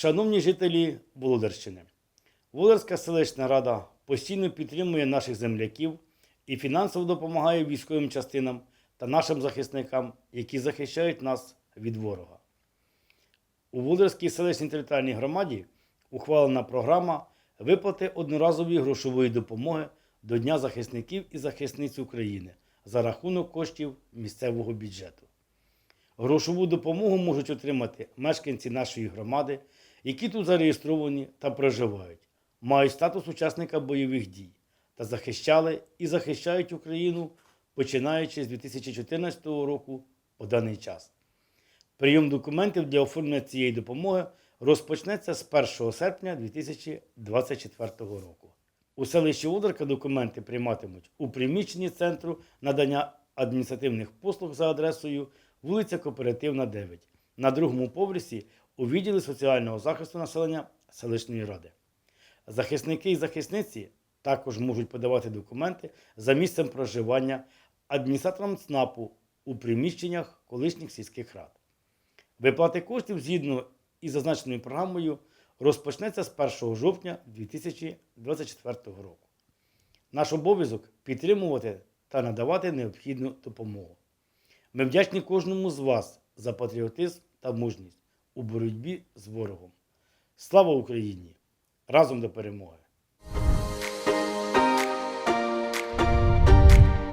Шановні жителі Володарщини, Володарська селищна рада постійно підтримує наших земляків і фінансово допомагає військовим частинам та нашим захисникам, які захищають нас від ворога. У Володарській селищній територіальній громаді ухвалена програма виплати одноразової грошової допомоги до Дня захисників і захисниць України за рахунок коштів місцевого бюджету. Грошову допомогу можуть отримати мешканці нашої громади, які тут зареєстровані та проживають, мають статус учасника бойових дій та захищали і захищають Україну починаючи з 2014 року по даний час. Прийом документів для оформлення цієї допомоги розпочнеться з 1 серпня 2024 року. У селищі Ударка документи прийматимуть у приміщенні Центру надання адміністративних послуг за адресою вулиця Кооперативна, 9, на другому поверсі у відділі соціального захисту населення селищної ради. Захисники і захисниці також можуть подавати документи за місцем проживання адміністраторам ЦНАПу у приміщеннях колишніх сільських рад. Виплати коштів згідно із зазначеною програмою розпочнеться з 1 жовтня 2024 року. Наш обов'язок підтримувати та надавати необхідну допомогу. Ми вдячні кожному з вас за патріотизм та мужність у боротьбі з ворогом. Слава Україні! Разом до перемоги!